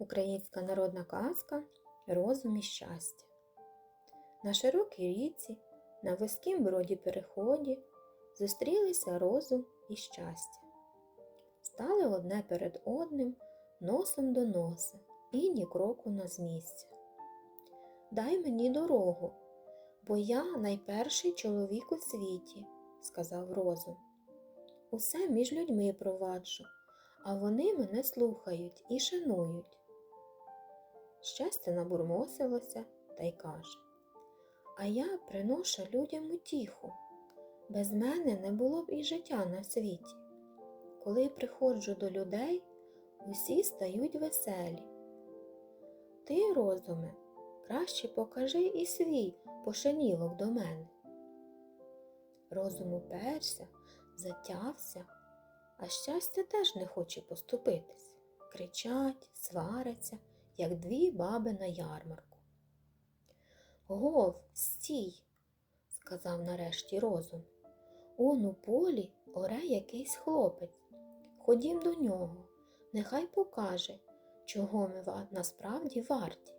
Українська народна казка Розум і щастя. На широкій річці, на вузькім броді переході зустрілися розум і щастя. Стали одне перед одним носом до носа і ні кроку на з місця. Дай мені дорогу, бо я найперший чоловік у світі, сказав розум. Усе між людьми проваджу, а вони мене слухають і шанують. Щастя набурмосилося та й каже А я приношу людям утіху. Без мене не було б і життя на світі. Коли приходжу до людей, усі стають веселі. Ти, розуме, краще покажи і свій пошанілок до мене. Розум уперся, затявся, а щастя теж не хоче поступитись. Кричать, сваряться, як дві баби на ярмарку. Гов, стій, сказав нарешті розум. Он у полі оре якийсь хлопець. Ходім до нього, нехай покаже, чого ми насправді варті.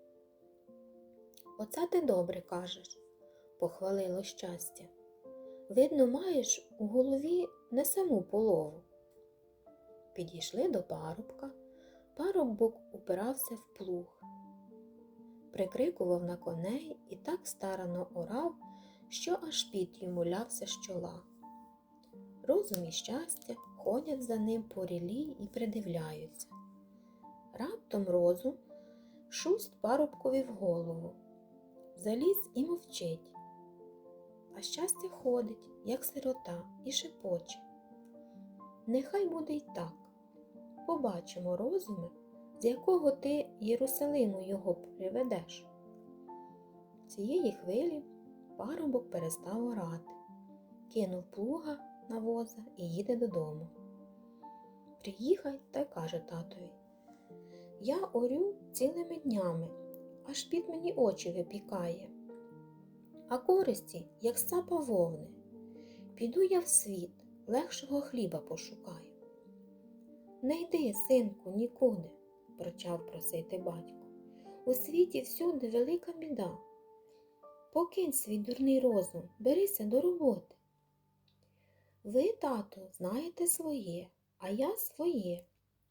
Оце ти добре кажеш, похвалило щастя. Видно, маєш у голові не саму полову. Підійшли до парубка. Парубок упирався в плуг, прикрикував на коней і так старано орав, що аж піт йому лявся з чола. Розум і щастя ходять за ним по рілі і придивляються. Раптом розум шусть парубкові в голову, заліз і мовчить. А щастя ходить, як сирота, і шепоче. Нехай буде й так. Побачимо, розуме, з якого ти Єрусалиму його приведеш. Цієї хвилі парубок перестав орати, кинув плуга на воза і їде додому. Приїхай та й каже татові. Я орю цілими днями, аж під мені очі випікає, а користі, як сапа вовни. Піду я в світ, легшого хліба пошукаю. Не йди, синку, нікуди, почав просити батько. У світі всюди велика біда. Покинь свій дурний розум, берися до роботи. Ви, тато, знаєте своє, а я своє,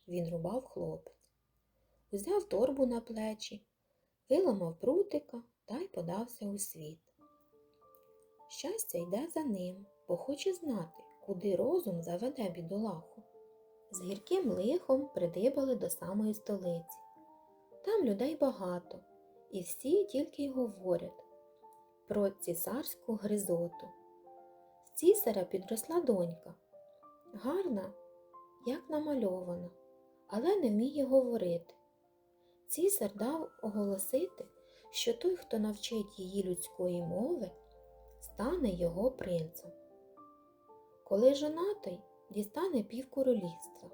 він рубав хлопець. Узяв торбу на плечі, виламав прутика та й подався у світ. Щастя йде за ним, бо хоче знати, куди розум заведе бідолаху. З гірким лихом придибали до самої столиці. Там людей багато, і всі тільки й говорять про цісарську гризоту. З цісаря підросла донька, гарна, як намальована, але не вміє говорити. Цісар дав оголосити, що той, хто навчить її людської мови, стане його принцем. Коли жонатий, дістане півкоролівства,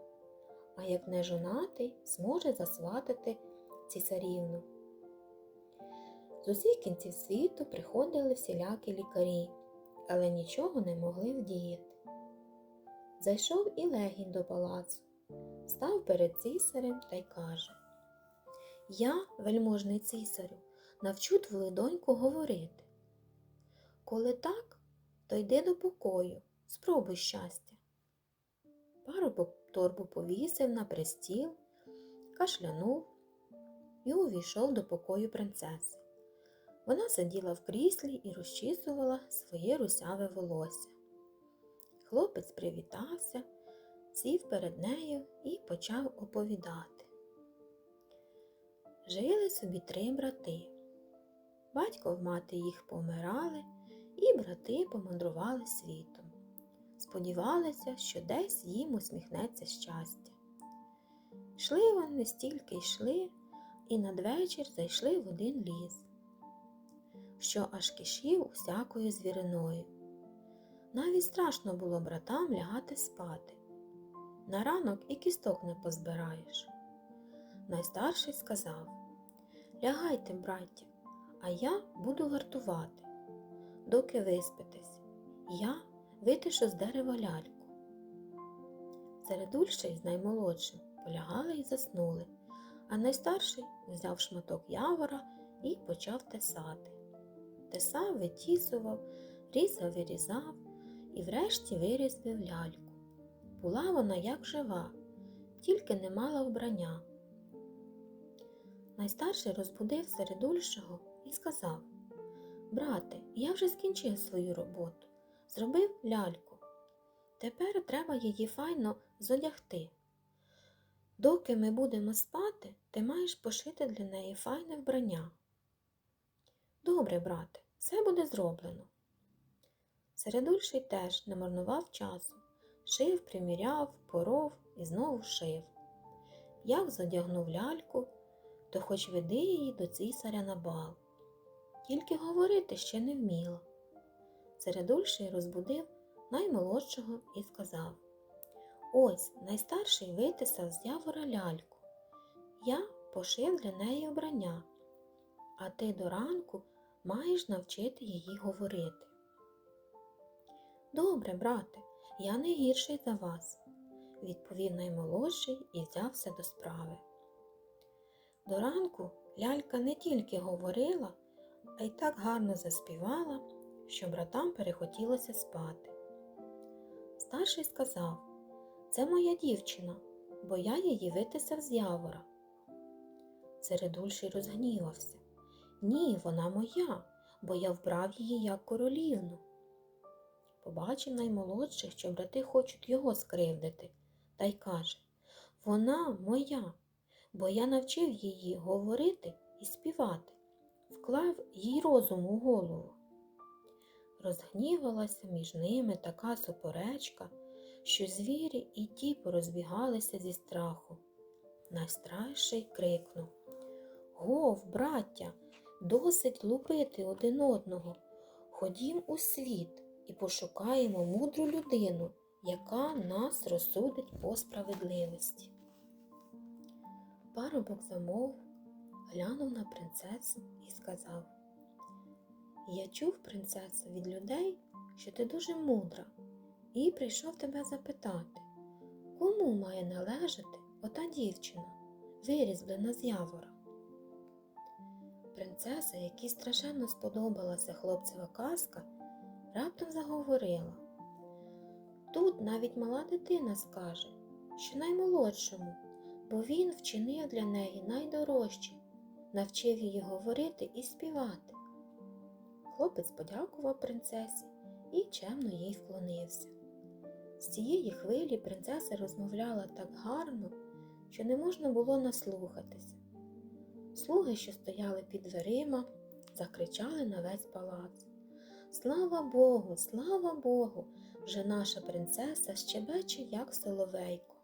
а як не жонатий, зможе засватати цісарівну. З усіх кінців світу приходили всілякі лікарі, але нічого не могли вдіяти. Зайшов і легінь до палацу, став перед цісарем та й каже Я, вельможний цісарю, навчу твою доньку говорити. Коли так, то йди до покою, спробуй щастя. Парубок торбу повісив на пристіл, кашлянув і увійшов до покою принцеси. Вона сиділа в кріслі і розчісувала своє русяве волосся. Хлопець привітався, сів перед нею і почав оповідати. Жили собі три брати. Батько в мати їх помирали, і брати помандрували світом сподівалися, що десь їм усміхнеться щастя. Йшли вони стільки йшли, і надвечір зайшли в один ліс, що аж кишів усякою звіриною. Навіть страшно було братам лягати спати. На ранок і кісток не позбираєш. Найстарший сказав Лягайте, браття, а я буду вартувати, доки виспитесь. Я витишу з дерева ляльку. Середульший з наймолодшим полягали і заснули, а найстарший взяв шматок явора і почав тесати. Тесав, витісував, різав, вирізав і врешті вирізбив ляльку. Була вона як жива, тільки не мала вбрання. Найстарший розбудив середульшого і сказав Брате, я вже скінчив свою роботу, зробив ляльку. Тепер треба її файно зодягти. Доки ми будемо спати, ти маєш пошити для неї файне вбрання. Добре, брате, все буде зроблено. Середульший теж не марнував часу, шив, приміряв, поров і знову шив. Як задягнув ляльку, то хоч веди її до цісаря на бал. Тільки говорити ще не вміла. Середульший розбудив наймолодшого і сказав Ось найстарший витисав з явора ляльку. Я пошив для неї вбрання, а ти до ранку маєш навчити її говорити. Добре, брате, я не гірший за вас, відповів наймолодший і взявся до справи. До ранку лялька не тільки говорила, а й так гарно заспівала, що братам перехотілося спати. Старший сказав це моя дівчина, бо я її витисав з явора. Середульший розгнівався. Ні, вона моя, бо я вбрав її як королівну. Побачив наймолодших, що брати хочуть його скривдити, та й каже Вона моя, бо я навчив її говорити і співати, вклав їй розум у голову. Розгнівалася між ними така суперечка, що звірі і ті порозбігалися зі страху. Найстрайший крикнув Гов, браття, досить лупити один одного. Ходім у світ і пошукаємо мудру людину, яка нас розсудить по справедливості. Парубок замовк, глянув на принцесу і сказав Я чув, принцесо, від людей, що ти дуже мудра, і прийшов тебе запитати, кому має належати ота дівчина, вирізблена з явора. Принцеса, якій страшенно сподобалася хлопцева казка, раптом заговорила. Тут навіть мала дитина скаже, що наймолодшому, бо він вчинив для неї найдорожче, навчив її говорити і співати. Хлопець подякував принцесі і чемно їй вклонився. З цієї хвилі принцеса розмовляла так гарно, що не можна було наслухатися. Слуги, що стояли під дверима, закричали на весь палац. Слава Богу, слава Богу! Вже наша принцеса щебече, як соловейко.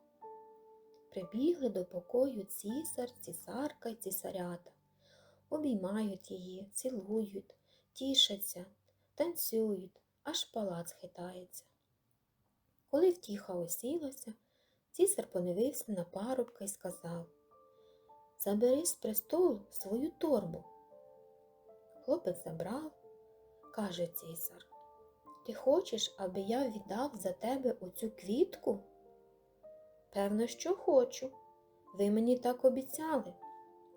Прибігли до покою цісар, цісарка й цісарята, обіймають її, цілують, тішаться, танцюють, аж палац хитається. Коли втіха осілася, цісар подивився на парубка і сказав Забери з престолу свою торбу. Хлопець забрав, каже цісар. Ти хочеш, аби я віддав за тебе оцю квітку? Певно, що хочу. Ви мені так обіцяли,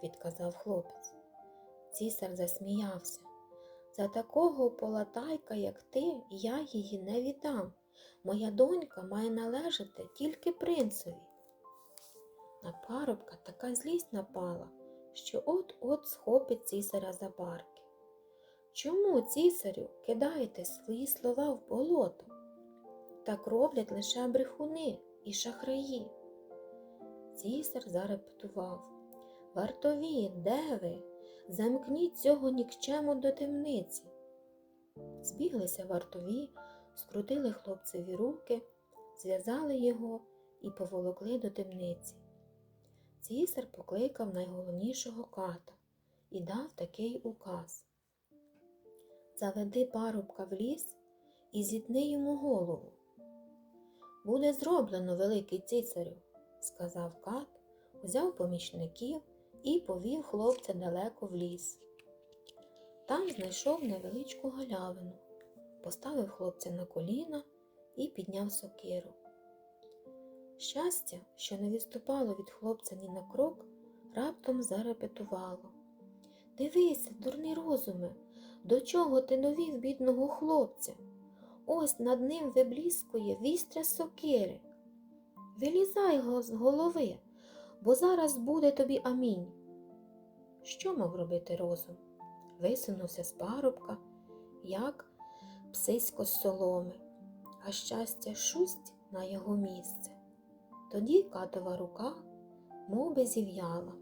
відказав хлопець. Цісар засміявся. За такого полатайка, як ти, я її не віддам. Моя донька має належати тільки принцеві. На парубка така злість напала, що от-от схопить цісаря за барки. Чому, цісарю, кидаєте свої слова в болото? Так роблять лише брехуни і шахраї. Цісар зарепетував Вартові, де ви? Замкніть цього нікчему до темниці. Збіглися вартові, скрутили хлопцеві руки, зв'язали його і поволокли до темниці. Цісар покликав найголовнішого ката і дав такий указ Заведи парубка в ліс і зітни йому голову. Буде зроблено, великий цісарю, сказав кат, взяв помічників і повів хлопця далеко в ліс. Там знайшов невеличку галявину, поставив хлопця на коліна і підняв сокиру. Щастя, що не відступало від хлопця ні на крок, раптом зарепетувало. Дивися, дурний розуме, до чого ти довів бідного хлопця? Ось над ним вибліскує вістря сокири. Вилізай з голови, бо зараз буде тобі амінь. Що мав робити розум? Висунувся з парубка, як псисько з соломи, а щастя шусть на його місце. Тоді катова рука мов би зів'яла,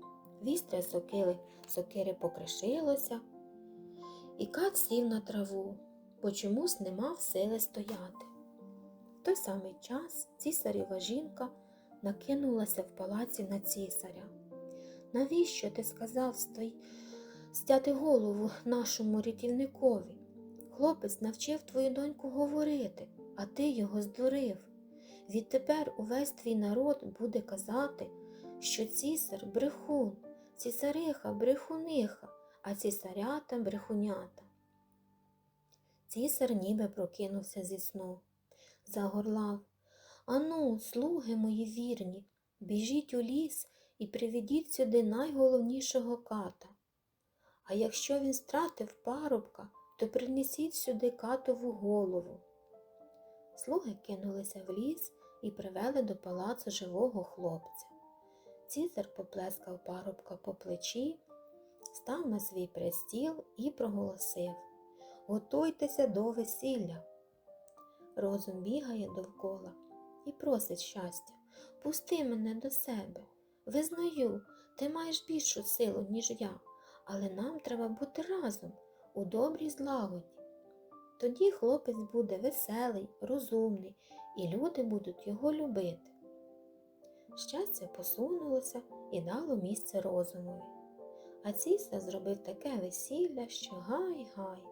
вістря сокири, сокири покришилося, і кат сів на траву, бо чомусь не мав сили стояти. В той самий час цісарєва жінка накинулася в палаці на цісаря. Навіщо ти сказав стой... стяти голову нашому рятівникові? Хлопець навчив твою доньку говорити, а ти його здурив. Відтепер увесь твій народ буде казати, що цісар брехун, цісариха брехуниха, а цісарята брехунята. Цісар ніби прокинувся зі сну, загорлав Ану, слуги мої вірні, біжіть у ліс і приведіть сюди найголовнішого ката. А якщо він стратив парубка, то принесіть сюди катову голову. Слуги кинулися в ліс і привели до палацу живого хлопця. Цізар поплескав парубка по плечі, став на свій престіл і проголосив Готуйтеся до весілля. Розум бігає довкола і просить щастя. Пусти мене до себе. Визнаю, ти маєш більшу силу, ніж я, але нам треба бути разом у добрій злагоді. Тоді хлопець буде веселий, розумний, і люди будуть його любити. Щастя посунулося і дало місце розумові. А цісар зробив таке весілля, що гай-гай.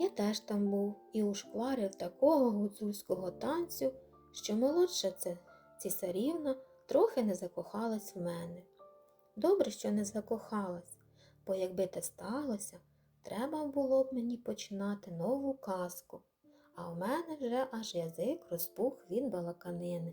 Я теж там був і ушкварив такого гуцульського танцю, що молодша це цісарівна трохи не закохалась в мене. Добре, що не закохалась, бо якби те сталося, треба було б мені починати нову казку, а у мене вже аж язик розпух від балаканини.